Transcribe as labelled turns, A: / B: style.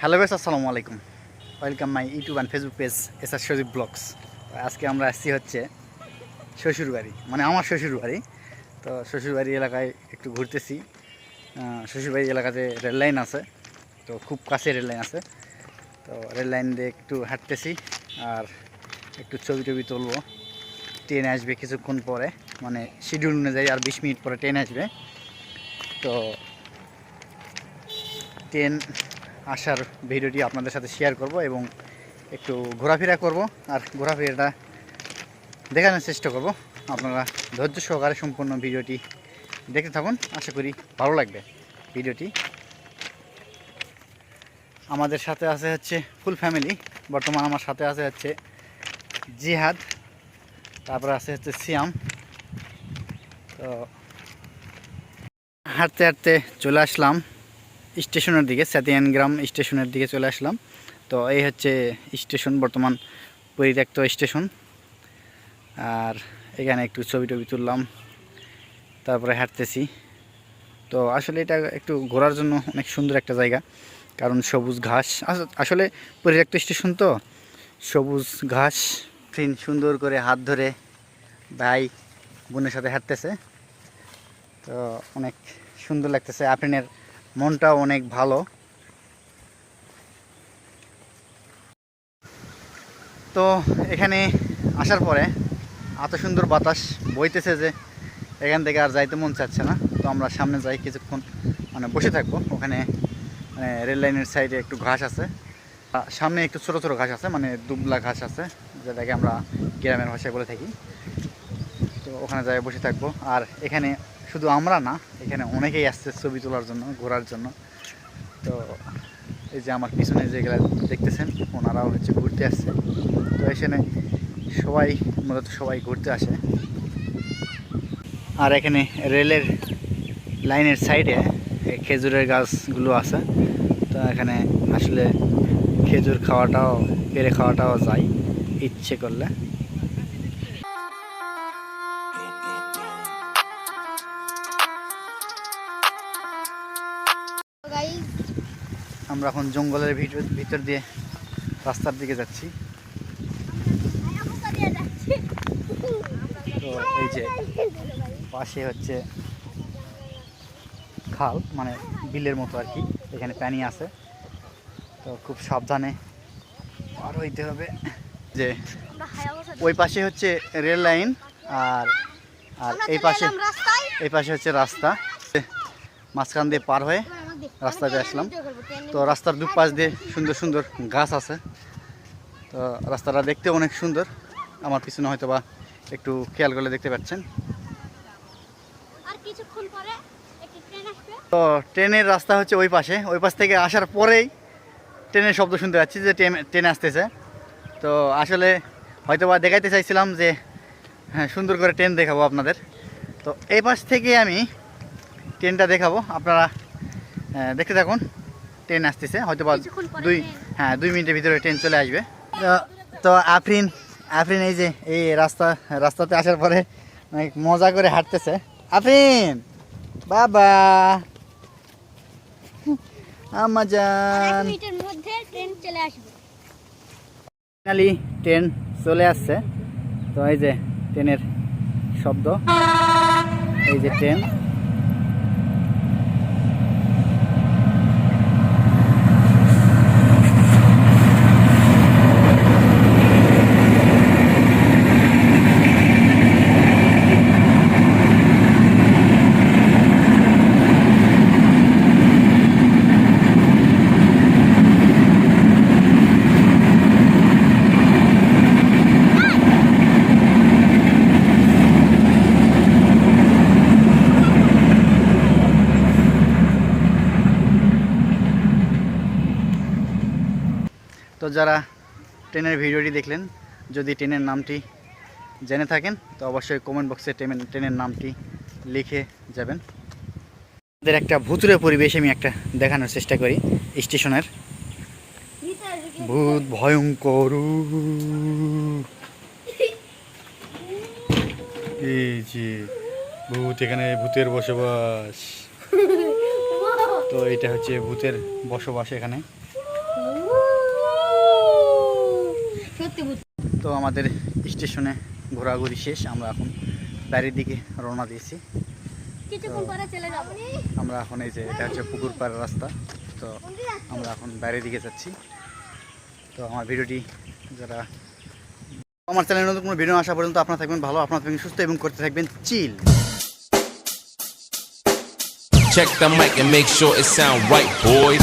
A: Hello বেস আসসালামু আলাইকুম। Welcome my YouTube and Facebook page S R Sharif blogs আজকে আমরা আসছি হচ্ছে শ্বশুরবাড়ি মানে আমার শ্বশুরবাড়ি। তো শ্বশুরবাড়ি এলাকায় একটু ঘুরতেছি। শ্বশুরবাড়ি এলাকাতে রেল লাইন আছে, তো খুব কাছে রেল লাইন আছে। তো রেল লাইন দিয়ে একটু হাঁটতেছি আর একটু ছবি টবি তুলবো। ট্রেন আসবে কিছুক্ষণ পরে মানে শিডিউল অনুযায়ী আর বিশ মিনিট পরে ট্রেন আসবে। তো ট্রেন আসার ভিডিওটি আপনাদের সাথে শেয়ার করব এবং একটু ঘোরাফেরা করব। আর ঘোরাফেরাটা দেখানোর চেষ্টা করব। আপনারা ধৈর্য সহকারে সম্পূর্ণ ভিডিওটি দেখতে থাকুন। আশা করি ভালো লাগবে ভিডিওটি। আমাদের সাথে আছে হচ্ছে ফুল ফ্যামিলি বর্তমান আমার সাথে আছে হচ্ছে জিহাদ। তারপরে আছে হচ্ছে সিয়াম। তো হাঁটতে হাঁটতে চলে আসলাম। স্টেশনের দিকে, সাতিয়ান গ্রাম স্টেশনের দিকে চলে আসলাম। তো এই হচ্ছে স্টেশন, বর্তমান পরিত্যক্ত স্টেশন। আর এখানে একটু ছবি টবি তুললাম, তারপরে হাঁটতেছি। তো আসলে এটা একটু ঘোরার জন্য অনেক সুন্দর একটা জায়গা, কারণ সবুজ ঘাস। আসলে পরিত্যক্ত স্টেশন তো, সবুজ ঘাস ফিন সুন্দর করে হাত ধরে ভাই বোনের সাথে হাঁটতেছে। তো অনেক সুন্দর লাগতেছে আফরিনের মনটাও অনেক ভালো। তো এখানে আসার পরে এত সুন্দর বাতাস বইতেছে যে এখান থেকে আর যাইতে মন চাচ্ছে না। তো আমরা সামনে যাই কিছুক্ষণ মানে বসে থাকব। ওখানে মানে রেল লাইনের সাইডে একটু ঘাস আছে। সামনে একটু ছোটো ছোটো ঘাস আছে মানে দুবলা ঘাস আছে, যেটাকে আমরা গ্রামের ভাষায় বলে থাকি। তো ওখানে যাই বসে থাকব। আর এখানে শুধু আমরা না, এখানে অনেকেই আসছে ছবি তোলার জন্য, ঘোরার জন্য। তো এই যে আমার পিছনে যেগুলো দেখতেছেন, ওনারাও হচ্ছে ঘুরতে আসছে। তো এখানে সবাই, মূলত সবাই ঘুরতে আসে। আর এখানে রেলের লাইনের সাইডে খেজুরের গাছগুলো আছে। তো এখানে আসলে খেজুর খাওয়াটাও, পেরে খাওয়াটাও যায়, ইচ্ছে করলে। আমরা এখন জঙ্গলের ভিতর দিয়ে রাস্তার দিকে যাচ্ছি। তো এই যে পাশে হচ্ছে খাল মানে বিলের মতো আর কি, এখানে পানি আছে। তো খুব সাবধানে পার হইতে হবে। যে ওই পাশে হচ্ছে রেল লাইন আর আর এই পাশে এই পাশে হচ্ছে রাস্তা। মাঝখান দিয়ে পার হয়ে রাস্তাতে আসলাম। তো রাস্তার দুপাশ দিয়ে সুন্দর সুন্দর গাছ আছে। তো রাস্তাটা দেখতে অনেক সুন্দর। আমার পিছনে হয়তো বা একটু খেয়াল করলে দেখতে পাচ্ছেন। তো ট্রেনের রাস্তা হচ্ছে ওই পাশে। ওই পাশ থেকে আসার পরেই ট্রেনের শব্দ শুনতে পাচ্ছি যে ট্রেন ট্রেন আসতেছে। তো আসলে হয়তো বা দেখাইতে চাইছিলাম যে হ্যাঁ সুন্দর করে ট্রেন দেখাবো আপনাদের। তো এই পাশ থেকে আমি ট্রেনটা দেখাবো। আপনারা দেখতে থাকুন। ট্রেন আসতেছে হয়তো বা দুই হ্যাঁ দুই মিনিটের ভিতরে ট্রেন চলে আসবে। তো তো আফরিন আফরিন এই যে এই রাস্তা রাস্তাতে আসার পরে অনেক মজা করে হাঁটতেছে। আফরিন! বাবা! আমাজান ফাইনালি ট্রেন চলে আসছে। তো এই যে ট্রেনের শব্দ। এই যে ট্রেন। তো যারা ট্রেনের ভিডিওটি দেখলেন, যদি ট্রেনের নামটি জেনে থাকেন, তো অবশ্যই কমেন্ট বক্সে ট্রেনের ট্রেনের নামটি লিখে যাবেন। আমাদের একটা ভুতুরে পরিবেশ আমি একটা দেখানোর চেষ্টা করি, স্টেশনের। ভূত ভয়ঙ্কর ভূত এখানে ভূতের বসবাস। তো এটা হচ্ছে ভূতের বসবাস এখানে। তো আমাদের স্টেশনে ঘোরাঘুরি শেষ আমরা এখন বাড়ির দিকে রওনা দিয়েছি।
B: কিছুক্ষণ পরে চলে যাব।
A: আমরা এখন এই যে এটা হচ্ছে পুকুর পাড়ের রাস্তা। তো আমরা এখন বাইরের দিকে যাচ্ছি। তো আমার ভিডিওটি যারা আমার চ্যানেলে নতুন কোনো ভিডিও আসা পর্যন্ত আপনারা থাকবেন ভালো আপনারা থাকবেন সুস্থ এবং করতে থাকবেন চিল।
C: Check the mic and make sure it sound right, boys.